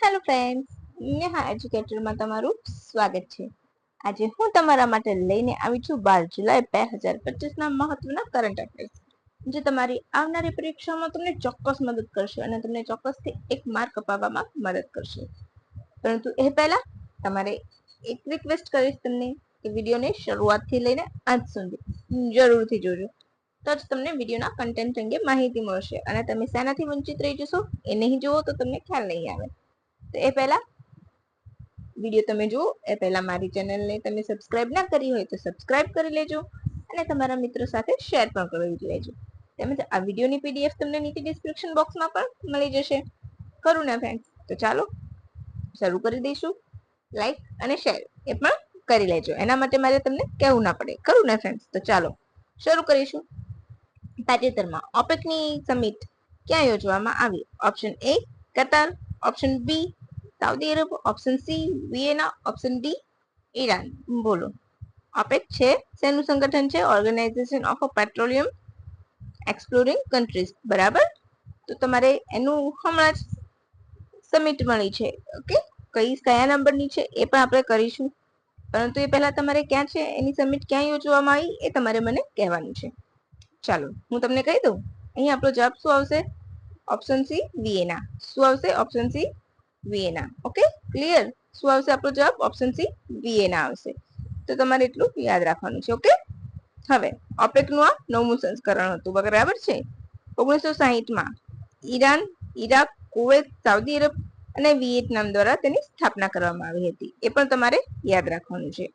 Hello friends Neha એજ્યુકેટરમાં તમારું સ્વાગત છે. આજે હું તમારા માટે લઈને આવી છું બાર જુલાઈ બે હજાર પચીસના મહત્વના કરંટ અફેર્સ જે તમારી આવનારી પરીક્ષામાં તમને ચોક્કસ મદદ કરશે અને તમને ચોક્કસથી એક માર્ક અપાવવામાં મદદ કરશે. પરંતુ એ પહેલા તમારે એક રિક્વેસ્ટ કરીશ તમને કે વિડીયોને શરૂઆતથી લઈને અંત સુધી જરૂરથી જોજો. તો જ તમને વિડીયોના કન્ટેન્ટ અંગે માહિતી મળશે અને તમે શેનાથી વંચિત રહી જશો એ નહીં જુઓ તો તમને ખ્યાલ નહીં આવે. તો એ પહેલા વીડિયો તમે જુઓ. એ પહેલા મારી ચેનલને તમે સબસ્ક્રાઈબ ના કરી હોય તો સબસ્ક્રાઈબ કરી લેજો અને તમારા મિત્રો સાથે શેર પણ કરી લેજો. તેમજ આ વિડીયોની પીડીએફ તમને નીચે ડિસ્ક્રિપ્શન બોક્સમાં પણ મળી જશે. ખરું ને ફ્રેન્ડ તો ચાલો, શરૂ કરી દઈશું. લાઈક અને શેર એ પણ કરી લેજો. એના માટે મારે તમને કહેવું ના પડે. ખરું ને ફ્રેન્ડ્સ તો ચાલો, શરૂ કરીશું. તાજેતરમાં ઓપેકની સમિટ ક્યાં યોજવામાં આવી? Option A Qatar option B Saudi Arab option C Vienna option D Iran બોલો ઓપેક છે શેનું સંગઠન છે organization of a petroleum exploring countries બરાબર તો તમારે એનું હમણાં જ સમિટ મળી છે ઓકે કઈ કયા નંબરની છે એ પણ આપણે કરીશું। પરંતુ એ પહેલા તમારે ક્યાં છે? એની સમિટ ક્યાં યોજવામાં આવી? એ તમારે મને કહેવાનું છે। ચાલો, હું તમને કહી દઉં? અહીં આપણો જવાબ શું આવશે? ઓપ્શન સી વિયેના શું આવશે? Option C Vienna okay clear શું આવશે આપણો જવાબ? ઓપ્શન સી વિયેના આવશે. તો તમારે એટલું યાદ રાખવાનું છે ઓકે હવે ઓપેકનું આ નવમું સંસ્કરણ હતું, બરાબર છે? ઓગણીસો સાહીઠમાં Iran, Iraq, Kuwait, Saudi Arab અને વિયેતનામ દ્વારા તેની સ્થાપના કરવામાં આવી હતી. એ પણ તમારે યાદ રાખવાનું છે.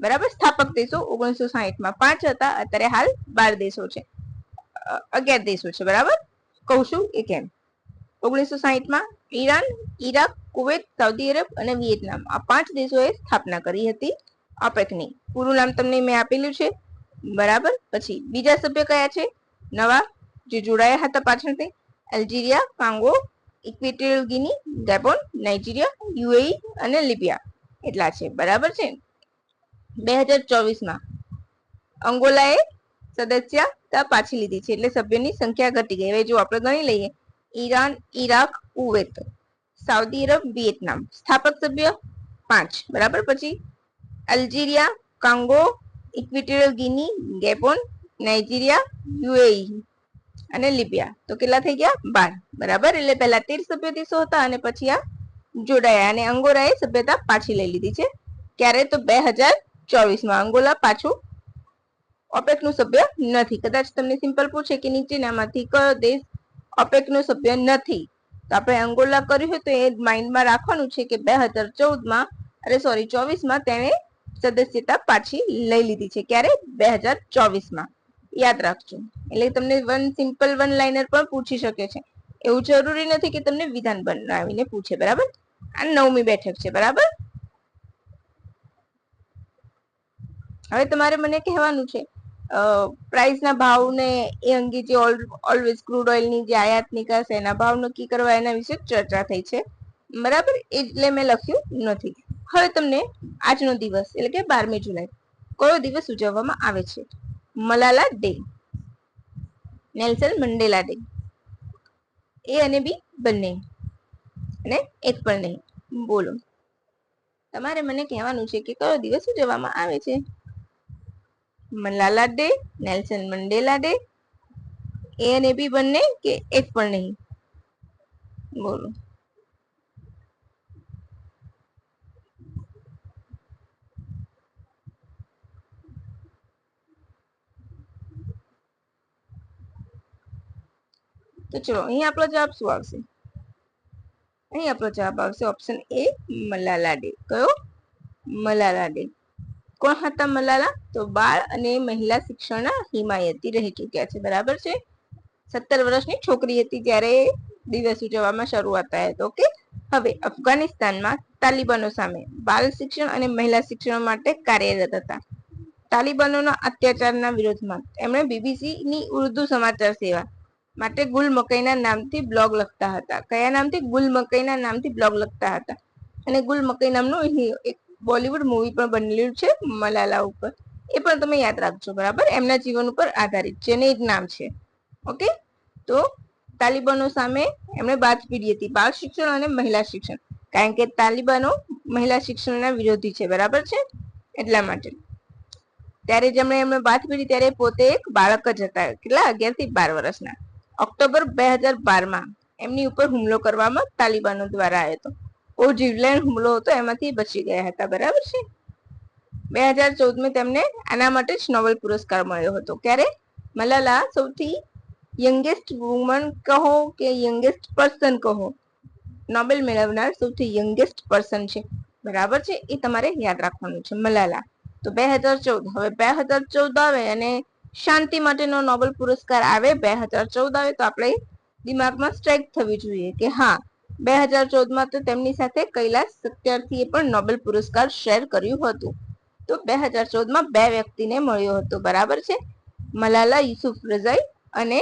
બરાબર? સ્થાપક દેશો ઓગણીસો સાહીઠમાં પાંચ હતા, અત્યારે હાલ બાર દેશો છે. અગિયાર દેશો છે, બરાબર? કહું છું એ કેમ? ઓગણીસો સાહીઠમાં Iran, Iraq, Kuwait, Saudi Arab અને વિયેતનામ આ પાંચ દેશોએ સ્થાપના કરી હતી ઓપેકની પૂરું નામ તમને મેં આપેલું છે. બરાબર? પછી બીજા સભ્ય કયા છે? નવા જે જોડાયા હતા પાછળથી. Algeria Congo, Equatorial Guinea Gabon Nigeria, UAE અને લિબિયા એટલા છે. બરાબર છે? બે હજાર ચોવીસમાં અંગોલાએ સદસ્યતા પાછી લીધી છે. એટલે સભ્યોની સંખ્યા ઘટી ગઈ. હવે જો આપણે ગણી લઈએ Iran, Iraq Kuwait Saudi Arab, Vietnam. સ્થાપક સભ્ય પાંચ. બરાબર? પછી Algeria, Congo, Equatorial Guinea, Gabon, Nigeria, UAE અને લિબિયા. તો કેટલા થઈ ગયા? બાર. બરાબર? એટલે પહેલા તેર સભ્ય દેશો હતા અને પછી આ જોડાયા અને અંગોરાએ સભ્યતા પાછી લઈ લીધી છે. ક્યારે? તો બે હજાર ચોવીસમાં. અંગોલા પાછું ઓપેકનું સભ્ય નથી. કદાચ તમને સિમ્પલ પૂછે કે નીચેનામાંથી કયો દેશ ઓપેકનું સભ્ય નથી. તો આપણે અંગોલા કર્યું હોય તો એ માઇન્ડમાં રાખવાનું છે કે બે હજાર ચૌદમાં, અરે સોરી ચોવીસમાં તેણે સદસ્યતા પાછી લઈ લીધી છે. ક્યારે? બે હજાર ચોવીસમાં. યાદ રાખજો. એટલે તમને વન સિમ્પલ વન લાઇનર પણ પૂછી શકે છે. એવું જરૂરી નથી કે તમને વિધાન બનાવીને પૂછે, બરાબર? આ નવમી બેઠક છે, બરાબર? હવે તમારે મને કહેવાનું છે પ્રાઇસના ભાવને એ અંગે જે ઓલવેઝ ક્રૂડ ઓઇલની જે આયાત નિકાસ એના ભાવ નક્કી કરવા એના વિશે ચર્ચા થઈ છે. બરાબર? એટલે મેં લખ્યું નથી. હવે તમને આજનો દિવસ એટલે કે બારમી જુલાઈ કયો દિવસ ઉજવવામાં આવે છે? Malala day, Nelson Mandela day, A અને બી બંને. અને એક પણ નહીં. બોલો. તમારે મને કહેવાનું છે કે કયો દિવસ ઉજવવામાં આવે છે? Malala day Nelson Mandela day A અને બી બંને કે એક પણ નહીં બોલો તો ચલો અહીં આપણો જવાબ શું આવશે અહીં આપણો જવાબ આવશે ઓપ્શન એ મલાલા ડે કયો મલાલા ડે કોણ હતા મલાલા? તો બાળ અને મહિલા શિક્ષણના હિમાયતી રહી ચૂક્યા છે, બરાબર છે? સત્તર વર્ષની છોકરી હતી જ્યારે દિવસ ઉજવવામાં શરૂઆત થયા. હતો ઓકે? હવે અફઘાનિસ્તાનમાં તાલિબાનો સામે બાળ શિક્ષણ અને મહિલા શિક્ષણ માટે કાર્યરત હતા. તાલિબાનોના અત્યાચારના વિરોધમાં એમણે બીબીસી ની ઉર્દુ સમાચાર સેવા માટે ગુલ મકઈના નામથી બ્લોગ લખતા હતા. કયા નામથી? ગુલ મકઈના નામથી બ્લોગ લખતા હતા. અને ગુલ મકઈ નામનું એક બોલિવૂડ મૂવી પણ બનેલું છે, મલાલા ઉપર. એ પણ તમે યાદ રાખજો, બરાબર? એમના જીવન ઉપર આધારિત છે અને એ જ નામ છે. ઓકે? તો તાલિબાનો સામે એમણે બાદ પીડી હતી, બાળ શિક્ષણ અને મહિલા શિક્ષણ. કારણ કે તાલિબાનો મહિલા શિક્ષણના વિરોધી છે, બરાબર છે? એટલા માટે. ત્યારે જેમણે એમણે વાત કરી ત્યારે પોતે એક બાળક જ હતા, કેટલા? અગિયારથી બાર વર્ષના. ઓક્ટોબર બે હજાર બારમાં એમની ઉપર હુમલો કરવામાં તાલિબાનો દ્વારા આવ્યો હતો. બહુ જીવલેણ હુમલો હતો, એમાંથી બચી ગયા હતા, બરાબર છે? બે હજાર ચૌદમાં તેમને આના માટે જ નોબેલ પુરસ્કાર મળ્યો હતો. ક્યારે? મલાલા, સૌથી યંગેસ્ટ વુમન કહો કે યંગેસ્ટ પર્સન કહો? નોબેલ મેળવનાર સૌથી યંગેસ્ટ પર્સન છે. બરાબર છે? એ તમારે યાદ રાખવાનું છે, મલાલા. તો બે હજાર ચૌદ, હવે બે હજાર ચૌદ આવે અને શાંતિ માટેનો નોબેલ પુરસ્કાર આવે બે હજાર ચૌદ આવે, તો આપણે દિમાગમાં સ્ટ્રાઇક થવી જોઈએ કે હા બે હજાર ચૌદમાં તો તેમની સાથે કૈલાસ સત્યાર્થીએ પણ નોબેલ પુરસ્કાર શેર કર્યું હતું. તો બે હજાર ચૌદમાં બે વ્યક્તિને મળ્યો હતો. બરાબર છે? મલાલા, યુસુફ રઝાઈ અને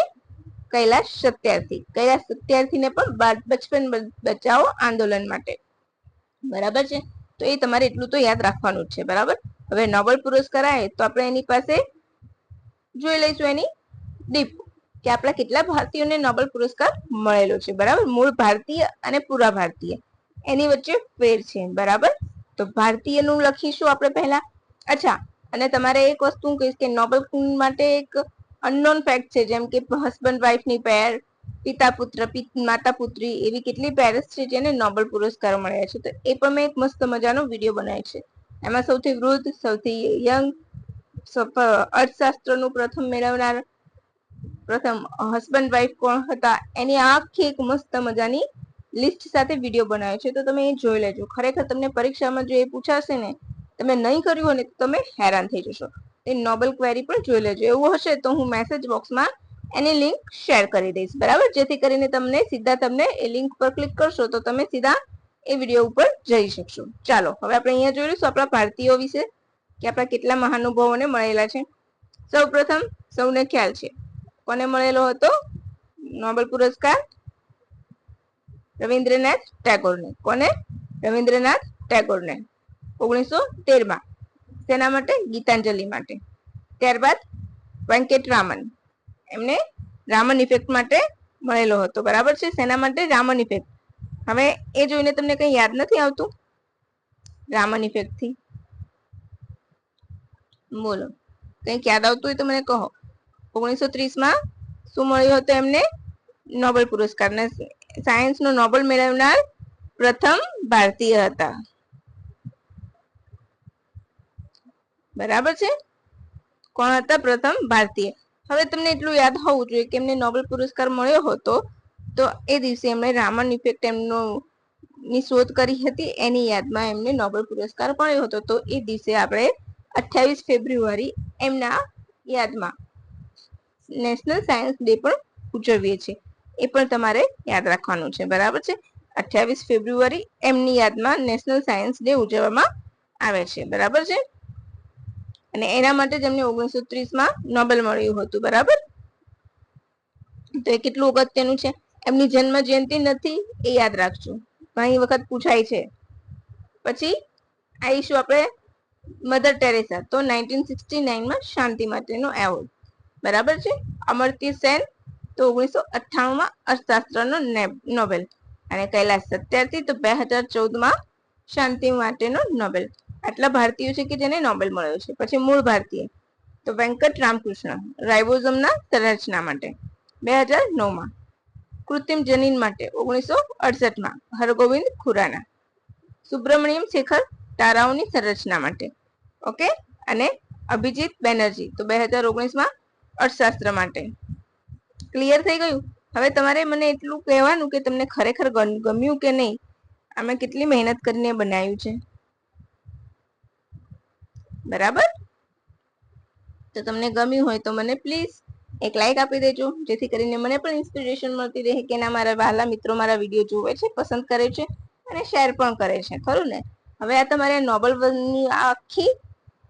કૈલાશ સત્યાર્થી. કૈલાશ સત્યાર્થીને પણ બચપન બચાવો આંદોલન માટે. બરાબર છે? તો એ તમારે એટલું તો યાદ રાખવાનું છે. બરાબર? હવે નોબેલ પુરસ્કાર આવે તો આપણે એની પાસે જોઈ લઈશું એની ડીપ કે આપણા કેટલા ભારતીયોને નોબેલ પુરસ્કાર મળેલો છે, બરાબર? મૂળ ભારતીય અને પૂરા ભારતીય. એની વચ્ચે ફેર છે, બરાબર? તો ભારતીયનું લખીશું આપણે પહેલા. અચ્છા, અને તમારે એક વસ્તુ કહીશ કે નોબેલ માટે એક અનનોન ફેક્ટ છે, જેમ કે હસબન્ડ વાઇફની પેર પિતા પુત્ર માતા પુત્રી એવી કેટલી પેરેસ છે જેને નોબેલ પુરસ્કાર મળ્યા છે. તો એ પણ મેં એક મસ્ત મજાનો વીડિયો બનાવ્યો છે. એમાં સૌથી વૃદ્ધ, સૌથી યંગ અર્થશાસ્ત્રનું પ્રથમ મેળવનાર પ્રથમ હસબન્ડ વાઈફ કોણ હતા? એની આખી એક મસ્ત મજાની લિસ્ટ સાથે વીડિયો બનાવ્યો છે. તો તમે એ જોઈ લેજો. ખરેખર તમને પરીક્ષામાં જો એ પૂછાશે ને, તમે નહીં કર્યું હોય ને, તો તમે હેરાન થઈ જશો. એ નોબલ ક્વેરી પણ જોઈ લેજો. એવું હશે તો હું મેસેજ બોક્સમાં એની લિંક શેર કરી દઈશ. બરાબર? જેથી કરીને તમને સીધા તમને એ લિંક પર ક્લિક કરશો તો તમે સીધા એ વીડિયો ઉપર જઈ શકશો. ચાલો, હવે આપણે અહીંયા જોઈ લઈશું આપણા ભારતીયો વિશે કે આપણા કેટલા મહાનુભાવોને મળેલા છે. સૌ પ્રથમ સૌને ખ્યાલ છે. કોને મળેલો હતો? નોબેલ પુરસ્કાર? રવિન્દ્રનાથ ટાગોરને. કોને? રવિન્દ્રનાથ ટાગોરને. ઓગણીસો તેરમાં. તેના માટે? ગીતાંજલિ માટે. ત્યારબાદ વેંકટ રામન. એમને રામન ઇફેક્ટ માટે મળેલો હતો. બરાબર છે? સેના માટે? રામન ઇફેક્ટ હવે એ જોઈને તમને કઈ યાદ નથી આવતું? રામન ઇફેક્ટથી. બોલો. કંઈક યાદ આવતું હોય તો મને કહો. ઓગણીસો ત્રીસમાં શું મળ્યું હતો એમને? નોબેલ પુરસ્કાર ને સાયન્સ નો નોબેલ મેળવનાર પ્રથમ ભારતીય હતા. બરાબર છે? કોણ હતા? પ્રથમ ભારતીય. હવે તમને એટલું યાદ હોવું જોઈએ કે એમને નોબેલ પુરસ્કાર મળ્યો હતો, તો એ દિવસે એમણે રામન ઇફેક્ટ એમનો, ની શોધ કરી હતી. એની યાદમાં એમને નોબેલ પુરસ્કાર મળ્યો હતો. તો એ દિવસે આપણે અઠ્યાવીસ ફેબ્રુઆરી એમના યાદમાં નેશનલ સાયન્સ ડે પણ ઉજવીએ છીએ. એ પણ તમારે યાદ રાખવાનું છે, બરાબર છે? અઠ્યાવીસ ફેબ્રુઆરી એમની યાદમાં નેશનલ સાયન્સ ડે ઉજવવામાં આવે છે, બરાબર છે? અને એના માટે જેમને ઓગણીસો ત્રીસમાં નોબેલ મળ્યું હતું, બરાબર? તો એ કેટલું અગત્યનું છે? એમની જન્મ જયંતિ નથી, એ યાદ રાખજો. ઘણી વખત પૂછાય છે. પછી આવીશું આપણે મધર ટેરેસા તો નાઇન્ટીન સિક્સટી નાઇનમાં શાંતિ માટેનો એવોર્ડ. બરાબર છે? અમર્ત્ય સેન, તો ઓગણીસો અઠ્ઠાણુંમાં અર્થશાસ્ત્રનો નોબેલ. અને કૈલાસ સત્યાર્થી, તો બે હજાર ચૌદમાં શાંતિ માટેનો નોબેલ. આટલા ભારતીયો છે કે જેને નોબેલ મળ્યો છે? પછી મૂળ ભારતીય. તો વેંકટ રામકૃષ્ણ રાઇબોઝમના સંરચના માટે. બે હજાર નવમાં. કૃત્રિમ જનીન માટે, ઓગણીસો અડસઠમાં. હરગોવિંદ ખુરાના. સુબ્રમણ્યમ શેખર તારાઓની સંરચના માટે. ઓકે? અને અભિજીત બેનર્જી, તો બે હજાર ઓગણીસમાં અર્થશાસ્ત્ર માટે. ક્લિયર થઈ ગયું? હવે તમારે મને એટલું કહેવાનું કે તમને ખરેખર ગમ્યું કે નહીં અમે કેટલી મહેનત કરીને બનાવ્યું છે. બરાબર? તો તમને ગમ્યું હોય તો મને પ્લીઝ એક લાઈક આપી દેજો, જેથી કરીને મને પણ ઇન્સ્પિરેશન મળતી રહે કે ના મારા વહાલા મિત્રો મારા વીડિયો જોવે છે, પસંદ કરે છે અને શેર પણ કરે છે. ખરું ને? હવે આ તમારે નોબલની આખી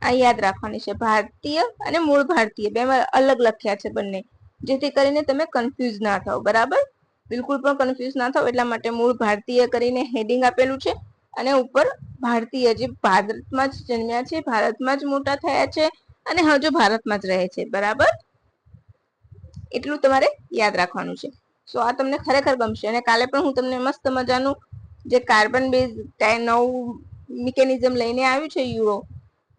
આ યાદ રાખવાની છે. ભારતીય અને મૂળ ભારતીય. બે અલગ લખ્યા છે બંને. જેથી કરીને તમે કન્ફ્યુઝ ના થાવ બરાબર? બિલકુલ પણ કન્ફ્યુઝ ના થાવ એટલા માટે મૂળ ભારતીય કરીને હેડિંગ આપેલું છે. અને ઉપર ભારતીય જે ભારતમાં જ જન્મ્યા છે, ભારતમાં જ મોટા થયા છે અને હજુ ભારતમાં જ રહે છે. બરાબર? એટલું તમારે યાદ રાખવાનું છે. સો આ તમને ખરેખર ગમશે. અને કાલે પણ હું તમને મસ્ત મજાનું જે કાર્બન બેઝ નવું મિકેનિઝમ લઈને આવ્યું છે યુરો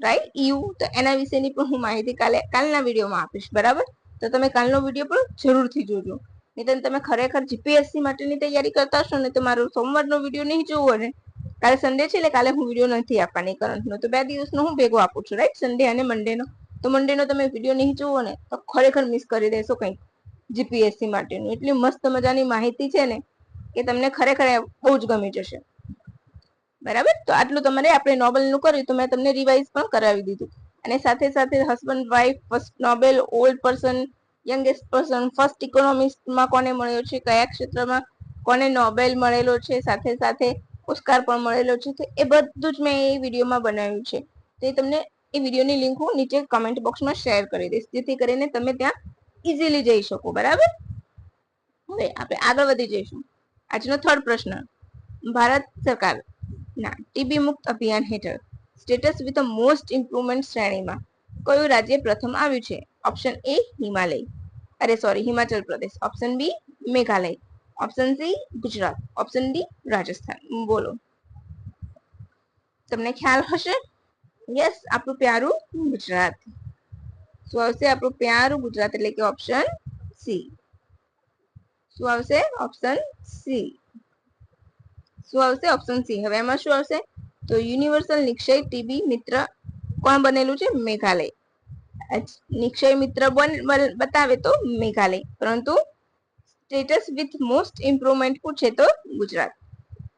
રાઈટ યુ તો એના વિશેની પણ હું માહિતી કાલે, કાલના વિડીયોમાં આપીશ. બરાબર? તો તમે કાલનો વીડિયો પણ જરૂરથી જોજો. નહીં તમે ખરેખર જીપીએસસી માટેની તૈયારી કરતા હશો ને તો મારો સોમવારનો વીડિયો નહીં જોવો ને. કાલે સન્ડે છે એટલે કાલે હું વીડિયો નથી આપવાની કરંટનો. તો બે દિવસનો હું ભેગો આપું છું રાઈટ સન્ડે અને મંડેનો તો મંડેનો તમે વીડિયો નહીં જોવો ને, તો ખરેખર મિસ કરી દેશો કંઈક જીપીએસસી માટેનું. એટલી મસ્ત મજાની માહિતી છે ને, કે તમને ખરેખર બહુ જ ગમી જશે. બરાબર? તો આટલું તમારે આપણે નોબેલનું કર્યું, તો મેં તમને રિવાઇઝ પણ કરાવી દીધું. અને સાથે સાથે husband wife first Nobel old person youngest person first ઇકોનોમિસ્ટમાં કોને મળ્યો છે, કયા ક્ષેત્રમાં કોને નોબેલ મળેલો છે, સાથે સાથે પુરસ્કાર પણ મળેલો છે, તો એ બધું જ મેં એ વિડીયોમાં બનાવ્યું છે. તો તમને એ વિડીયોની લિંક હું નીચે કમેન્ટ બોક્સમાં શેર કરી દઈશ, જેથી કરીને તમે ત્યાં ઇઝીલી જઈ શકો, બરાબર? હવે આપણે આગળ વધી જઈશું. આજનો થર્ડ પ્રશ્ન, ભારત સરકાર ના, ટીબી મુક્ત અભિયાન હેઠળ status with the most improvement શ્રેણીમાં કયું રાજ્ય પ્રથમ આવ્યું છે? Option A Himalaya. અરે sorry Himachal Pradesh. Option B Meghalaya. Option C Gujarat. Option D Rajasthan. બોલો. તમને ખ્યાલ હશે? યસ આપણું પ્યારું ગુજરાત. શું આવશે? આપણું પ્યારું ગુજરાત એટલે કે ઓપ્શન સી. શું આવશે? Option C. શું આવશે? ઓપ્શન સી હવે એમાં શું આવશે? તો યુનિવર્સલ નિક્ષય ટીબી મિત્ર કોણ બનેલું છે? મેઘાલય. નિક્ષય મિત્ર બતાવે તો મેઘાલય. પરંતુ સ્ટેટસ વિથ મોસ્ટ ઇમ્પ્રુવમેન્ટ પૂછે તો ગુજરાત.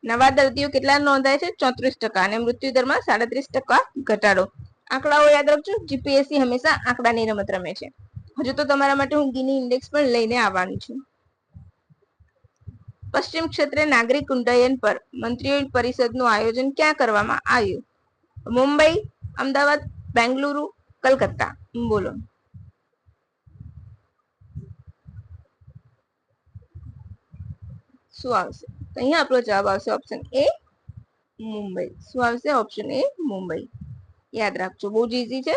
નવા દર્દીઓ કેટલા નોંધાય છે? ચોત્રીસ ટકા અને મૃત્યુ દરમાં સાડત્રીસ ટકા ઘટાડો. આંકડાઓ યાદ રાખજો. જીપીએસસી હંમેશા આંકડાની રમત રમે છે. હજુ તો તમારા માટે હું ગીની ઇન્ડેક્સ પણ લઈને આવવાની છું. પશ્ચિમ ક્ષેત્રે નાગરિક ઉડ્ડયન પર મંત્રીઓ પરિષદનું આયોજન ક્યાં કરવામાં આવ્યું? મુંબઈ, અમદાવાદ, બેંગલુરુ, કલકત્તા. બોલો. શું આવશે? તો અહીંયા આપણો જવાબ આવશે ઓપ્શન એ મુંબઈ. શું આવશે? Option A Mumbai. યાદ રાખજો, બહુ જ ઇઝી છે.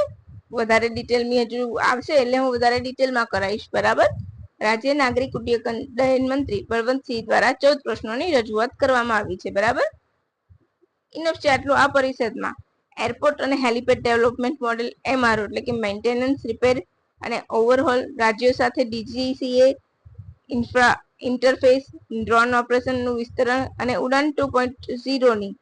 વધારે ડિટેલમાં હજુ આવશે એટલે હું વધારે ડિટેલમાં કરાવીશ, બરાબર? રાજ્ય નાગરિક ઉડ્ડયન મંત્રી બળવંતસિંહ દ્વારા ચૌદ પ્રશ્નોની રજૂઆત કરવામાં આવી છે, બરાબર? ઇનફ છે આટલું આ પરિષદમાં એરપોર્ટ અને હેલિપેડ ડેવલપમેન્ટ મોડેલ, એમઆરઓ એટલે કે મેન્ટેનન્સ, રિપેર અને ઓવરહોલ રાજ્યો સાથે ડીજીસીએ ઇન્ફ્રા ઇન્ટરફેસ, ડ્રોન ઓપરેશનનું વિસ્તરણ અને ઉડાન ટુ પોઈન્ટ ઝીરોની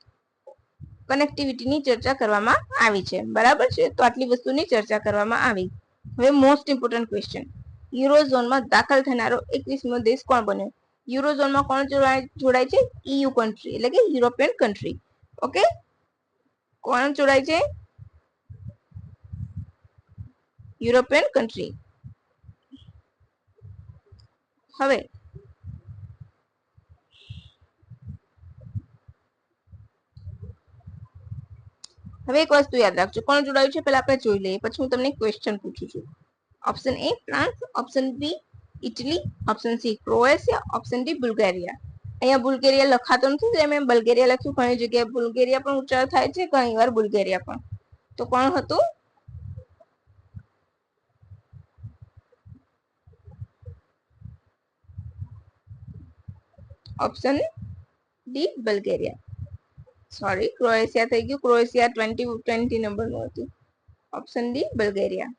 કનેક્ટિવિટીની ચર્ચા કરવામાં આવી છે, બરાબર છે? તો આટલી વસ્તુની ચર્ચા કરવામાં આવી. હવે મોસ્ટ ઇમ્પોર્ટન્ટ ક્વેશ્ચન યુરોઝોનમાં દાખલ થનારો એકવીસમો દેશ કોણ બન્યો? યુરોઝોનમાં કોણ જોડાય છે? ઈયુ કન્ટ્રી એટલે કે યુરોપિયન કન્ટ્રી ઓકે કોણ જોડાય છે? યુરોપિયન કન્ટ્રી હવે હવે એક વસ્તુ યાદ રાખજો. કોણ જોડાયું છે? પેલા આપણે જોઈ લઈએ. પછી હું તમને ક્વેશ્ચન પૂછું છું. Option A France option B Italy option C Croatia option D Bulgaria અહીંયા બુલ્ગેરિયા લખાતો નથી મેં બલ્ગેરિયા લખ્યું, ઘણી જગ્યાએ બુલ્ગેરિયા પણ ઉચ્ચાર થાય છે, ઘણી વાર બુલ્ગેરિયા પણ. તો કોણ હતું? Option D Bulgaria sorry Croatia થઈ ગયું. ક્રોએશિયા ટ્વેન્ટી ટ્વેન્ટી નંબરનું હતું. ઓપ્શન ડી બલ્ગેરિયા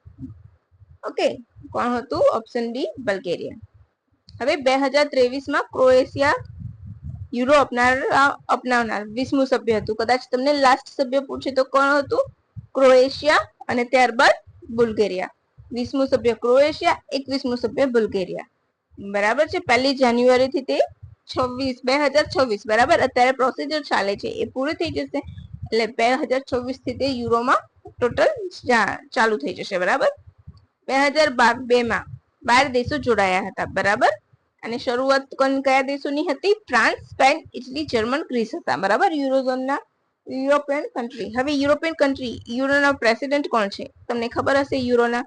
ઓકે, કોણ હતું? ઓપ્શન ડી બલ્ગેરિયા હવે બે હજાર ત્રેવીસમાં ક્રોએશિયા યુરો અપનાવનાર વીસમું સભ્ય હતું. કદાચ તમને લાસ્ટ સભ્ય પૂછે તો કોણ હતું? ક્રોએશિયા અને ત્યારબાદ બુલ્ગેરિયા વીસમું સભ્ય ક્રોએશિયા એકવીસમું સભ્ય બુલ્ગેરિયા બરાબર છે? પહેલી જાન્યુઆરી થી તે છવ્વીસ, બે હજાર છવ્વીસ. બરાબર? અત્યારે પ્રોસિજર ચાલે છે. એ પૂરી થઈ જશે. એટલે બે હજાર છવ્વીસથી તે યુરોમાં ટોટલ ચાલુ થઈ જશે. બરાબર? બાર દેશો જોડાયા હતા, બરાબર? અને શરૂઆત કયા દેશોની હતી? France, Spain, Italy, German, Greece હતા, બરાબર? યુરોઝોનના, યુરોપિયન કન્ટ્રી હવે યુરોપિયન કન્ટ્રી યુરોના પ્રેસિડેન્ટ કોણ છે? તમને ખબર હશે, યુરોના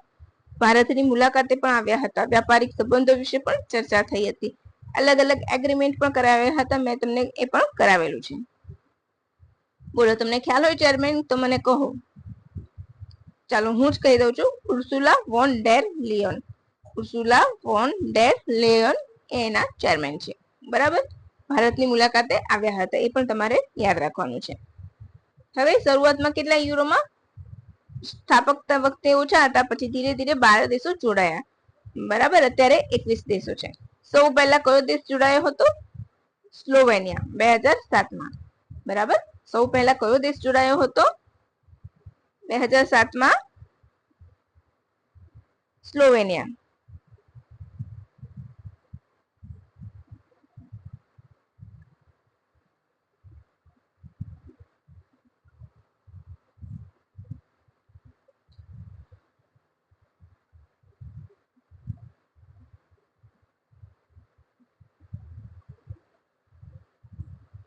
ભારતની મુલાકાતે પણ આવ્યા હતા. વ્યાપારિક સંબંધો વિશે પણ ચર્ચા થઈ હતી. અલગ અલગ એગ્રીમેન્ટ પણ કરાવ્યા હતા, મેં તમને એ પણ કરાવેલું છે. બોલો, તમને ખ્યાલ હોય ચેરમેન તો મને કહો. ચાલો હું જ કહી દઉં છું. Ursula von der Leyen. Ursula von der Leyen એના ચેરમેન છે. બરાબર? ભારતની મુલાકાતે આવ્યા હતા. એ પણ તમારે યાદ રાખવાનું છે. હવે શરૂઆતમાં કેટલા યુરોમાં? સ્થાપકતા વખતે ઓછા હતા, પછી ધીરે ધીરે બાર દેશો જોડાયા. બરાબર? અત્યારે એકવીસ દેશો છે. સૌ પહેલા કયો દેશ જોડાયો હતો? સ્લોવેનિયા, બે હજાર સાતમાં. બરાબર? સૌ પહેલા કયો દેશ જોડાયો હતો? બે હજાર સાતમાં સ્લોવેનિયા.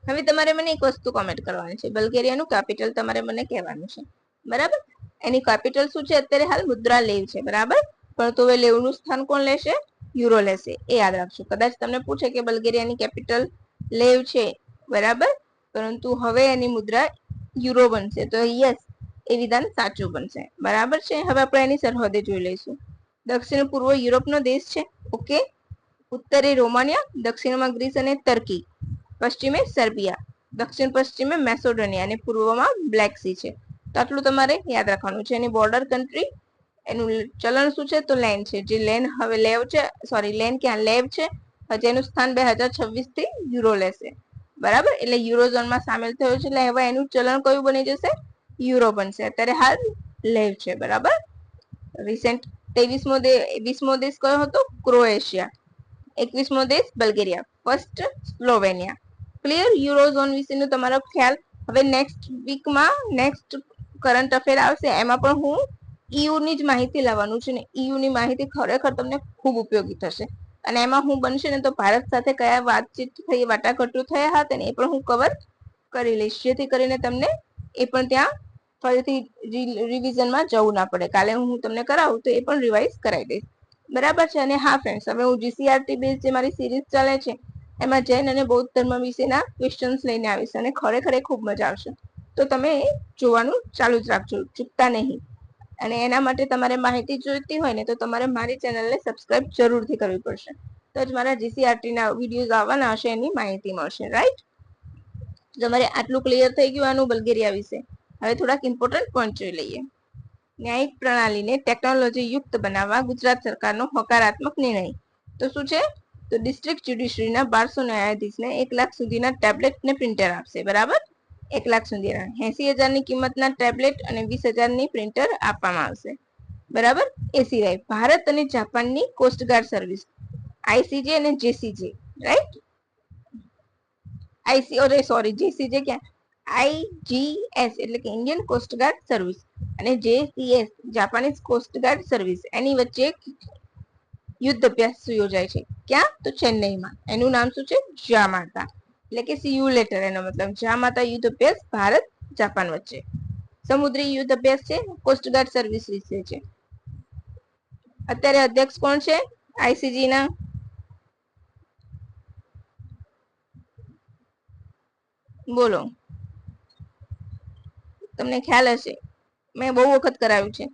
હવે તમારે મને એક વસ્તુ કોમેન્ટ કરવાની છે. બલ્ગેરિયાનું કેપિટલ તમારે મને કહેવાનું છે. બરાબર? એની કેપિટલ શું છે? અત્યારે હાલ મુદ્રા લેવ છે, બરાબર? પણ તો હવે લેવનું સ્થાન કોણ લેશે? યુરો લેશે. એ યાદ રાખજો. કદાચ તમને પૂછે કે બલ્ગેરિયાની કેપિટલ લેવ છે, બરાબર? પરંતુ હવે એની મુદ્રા યુરો બનશે. તો યસ, એ વિધાન સાચું બનશે. બરાબર છે? હવે આપણે એની સરહદે જોઈ લઈશું. દક્ષિણ પૂર્વ યુરોપનો દેશ છે. ઓકે? ઉત્તરે રોમાનિયા, દક્ષિણમાં ગ્રીસ અને તર્કી. પશ્ચિમે સર્બિયા. દક્ષિણ પશ્ચિમે મેસોડોનિયા અને પૂર્વમાં બ્લેક સી છે. તો આટલું તમારે યાદ રાખવાનું છે. એની બોર્ડર કન્ટ્રી એનું ચલણ શું છે? તો લેન છે. જે લેન હવે લેવ છે સોરી લેન ક્યાં લેવ છે? હજી એનું સ્થાન બે હજાર છવ્વીસથી યુરો લેશે. બરાબર? એટલે યુરોઝોનમાં સામેલ થયો છે. એટલે હવે એનું ચલણ કયું બની જશે? યુરો બનશે. અત્યારે હાલ લેવ છે. બરાબર? રિસેન્ટ ત્રેવીસમો વીસમો દેશ કયો હતો? ક્રોએશિયા. એકવીસમો દેશ Bulgaria. First Slovenia. Clear eurozone વિશેનો તમારો ખ્યાલ. હવે નેક્સ્ટ વીકમાં નેક્સ્ટ કરંટ અફેર આવશે, એમાં પણ હું EU ની જ માહિતી લાવવાનું છે ને ઈયુની ની માહિતી ખરેખર તમને ખૂબ ઉપયોગી થશે. અને એમાં હું બનશે ને તો ભારત સાથે કયા વાતચીત થઈ, વાટાઘાટો થયા હતા ને એ પણ હું કવર કરી લઈશ. જેથી કરીને તમને એ પણ ત્યાં ફરીથી રિવિઝનમાં જવું ના પડે. કાલે હું તમને કરાવું તો એ પણ રિવાઇઝ કરાવી દઈશ. બરાબર છે? અને હા ફ્રેન્ડ્સ હવે હું જીસીઆરટી બેઝ જે મારી સિરીઝ ચાલે છે, એમાં જૈન અને બૌદ્ધ ધર્મ વિશેના ક્વેશ્ચન્સ લઈને આવીશ અને ખરેખર ખૂબ મજા આવશે. તો તમે જોવાનું ચાલુ જ રાખજો, ચૂકતા નહીં. અને એના માટે તમારે માહિતી જોઈતી હોય ને તો તમારે મારી ચેનલને સબસ્ક્રાઇબ જરૂરથી કરવી પડશે. તો જ મારા જીસીઆરટીના વિડીયોઝ આવવાના હશે, એની માહિતી મળશે, રાઈટ? તમારે આટલું ક્લિયર થઈ ગયું આનું બલ્ગેરિયા વિશે. હવે થોડાક ઇમ્પોર્ટન્ટ પોઈન્ટ જોઈ લઈએ. ન્યાયિક પ્રણાલીને ટેકનોલોજી યુક્ત બનાવવા ગુજરાત સરકારનો હકારાત્મક નિર્ણય. તો શું છે? તો ડિસ્ટ્રિક્ટ જ્યુડિશરીના બારસો ન્યાયાધીશને એક લાખ સુધીના ટેબ્લેટ ને પ્રિન્ટર આપશે, બરાબર? એક લાખ સુધીના એસી હજારની કિંમતના ટેબ્લેટ અને વીસ હજારની પ્રિન્ટર આપવામાં આવશે. બરાબર? એ સિવાય ભારત અને જાપાનની કોસ્ટગાર્ડ સર્વિસ આઈસીજે અને JCJ right IC ઓરે sorry JCJ ક્યાં? આઈજીએસ એટલે કે ઇન્ડિયન કોસ્ટગાર્ડ સર્વિસ અને જેસીએસ જાપાનીઝ કોસ્ટગાર્ડ સર્વિસ એની વચ્ચે યુદ્ધ અભ્યાસ યોજાય છે. ક્યાં? તો ચેન્નઈમાં. એનું નામ શું છે? જામાતા એટલે કે સી યુ લેટર એનો મતલબ જામાતા યુદ્ધ અભ્યાસ ભારત, જાપાન વચ્ચે. સમુદ્રી યુદ્ધ અભ્યાસ છે કોસ્ટગાર્ડ સર્વિસ વિશે છે. અત્યારે અધ્યક્ષ કોણ છે? આઈસીજી ના. બોલો. તમને ખ્યાલ હશે. મેં બહુ વખત કરાવ્યું છે.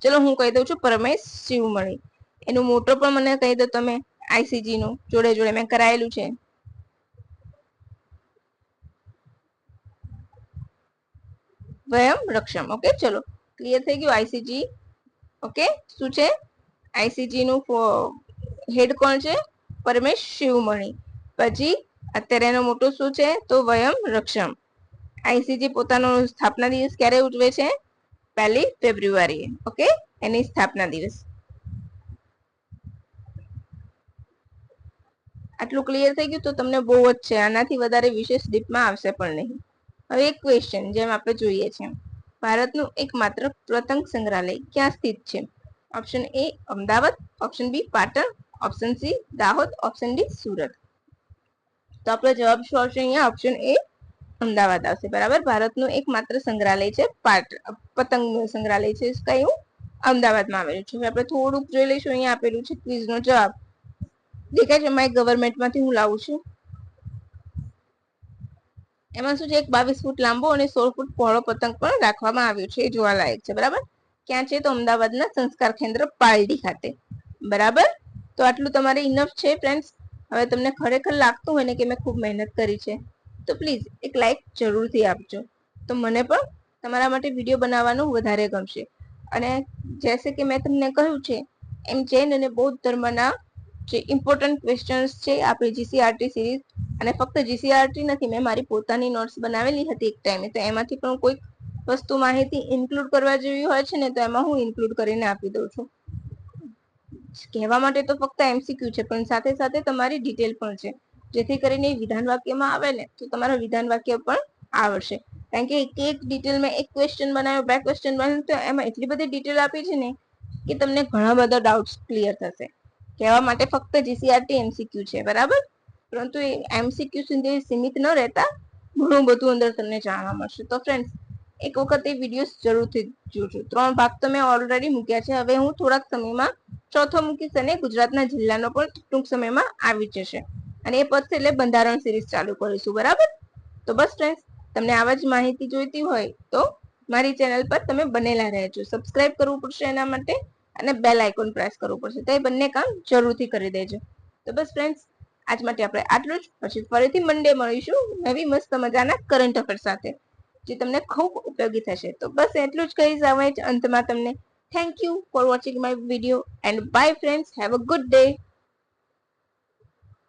ચલો હું કહી દઉં છું, પરમેશ શિવમણી. એનું મોટો પણ મને કહી દો તમે આઈસીજી નું. જોડે જોડે મેં કરાયેલું છે. વયમ રક્ષમ ઓકે ચલો. ક્લિયર થઈ ગયું આઈસીજી ઓકે શું છે? આઈસીજી નું હેડ કોણ છે? પરમેશ શિવમણી. પછી, અત્યારે એનો મોટો શું છે? તો વયમ રક્ષમ. આઈસીજી પોતાનો સ્થાપના દિવસ ક્યારે ઉજવે છે? પહેલી ફેબ્રુઆરીએ. ઓકે એની સ્થાપના દિવસ. આટલું ક્લિયર થઈ ગયું તો તમને બહુ જ છે. આનાથી વધારે વિશેષ ડીપમાં આવશે પણ નહીં. હવે એક ક્વેશ્ચન જેમ આપણે જોઈએ છે. ભારતનું એકમાત્ર પ્રતંગ સંગ્રહાલય ક્યાં સ્થિત છે? Option A Ahmedabad. Option B Patan. Option C Dahod. Option D Surat. તો આપણો જવાબ શું આવશે અહીંયા? ઓપ્શન એ અમદાવાદ આવશે. બરાબર? ભારતનું એકમાત્ર સંગ્રહાલય છે પાટ, પતંગ સંગ્રહાલય છે. કયું અમદાવાદમાં આવેલું છે. આપણે થોડુંક જોઈ લઈશું. અહીંયા આપેલું છે. ક્વિઝનો જવાબ. દેખાય છે મારી ગવર્મેન્ટમાંથી હું લાવું છું. એમાં શું છે? એક બાવીસ ફૂટ લાંબો અને સોળ ફૂટ પહોળો પતંગ પણ રાખવામાં આવ્યો છે, એ જોવાલાયક છે, બરાબર? ક્યાં છે? તો અમદાવાદના સંસ્કાર કેન્દ્ર પાલડી ખાતે. બરાબર? તો આટલું તમારે ઇનફ છે ફ્રેન્ડ્સ હવે તમને ખરેખર લાગતું હોય ને કે મેં ખૂબ મહેનત કરી છે, તો પ્લીઝ એક લાઈક જરૂરથી આપજો. તો મને પણ તમારા માટે વીડિયો બનાવવાનું વધારે ગમશે. અને જેસે કે મેં તમને કહ્યું છે, એમ જૈન અને બૌદ્ધ ધર્મના જે ઇમ્પોર્ટન્ટ ક્વેશ્ચન્સ છે, આપણી જીસીઆરટી સિરીઝ અને ફક્ત જીસીઆરટી નથી, મેં મારી પોતાની નોટ્સ બનાવેલી હતી એક ટાઈમે તો એમાંથી પણ કોઈક વસ્તુ માહિતી ઇન્ક્લુડ કરવા જેવી હોય છે ને, તો એમાં હું ઇન્ક્લુડ કરીને આપી દઉં છું. કહેવા માટે તો ફક્ત એમસીક્યુ છે, પણ સાથે સાથે તમારી ડિટેલ પણ છે. જેથી કરીને વિધાન વાક્યમાં આવે ને, તો તમારા વિધાન વાક્ય પણ આવડશે. કારણ કે એક એક ડિટેલમાં એક ક્વેશ્ચન બનાવ્યો, બે ક્વેશ્ચન બનાવ્યો, તો એમાં એટલી બધી ડિટેલ આપી છે ને, કે તમને ઘણા બધા ડાઉટ્સ ક્લિયર થશે. કહેવા માટે ફક્ત જીસીઆરટી એમસીક્યુ છે, બરાબર? પરંતુ એ એમસીક્યુ સુધી સીમિત ન રહેતા ઘણું બધું અંદર તમને જાણવા મળશે. તો ફ્રેન્ડ્સ એક વખત એ વિડીયોઝ જરૂરથી જોજો. ત્રણ ભાગ તો મેં ઓલરેડી મૂક્યા છે. હવે હું થોડાક સમયમાં ચોથો મૂકીશ અને ગુજરાતના જિલ્લાનો પણ ટૂંક સમયમાં આવી જશે. અને એ પછી એટલે બંધારણ સિરીઝ ચાલુ કરીશું. બરાબર? તો બસ ફ્રેન્ડ્સ તમને આવા જ માહિતી જોઈતી હોય તો મારી ચેનલ પર તમે બનેલા રહેજો. સબસ્ક્રાઇબ કરવું પડશે એના માટે અને બેલ આઇકોન પ્રેસ કરવું પડશે. તો એ બંને કામ જરૂરથી કરી દેજો. તો બસ ફ્રેન્ડ્સ આજ માટે આપણે આટલું જ. પછી ફરીથી મંડે મળીશું નવી મસ્ત મજાના કરંટ અફેર સાથે. જે તમને ખૂબ ઉપયોગી થશે. તો બસ એટલું જ કહીશ હવે અંતમાં તમને. Thank you for watching my video and bye friends have a good day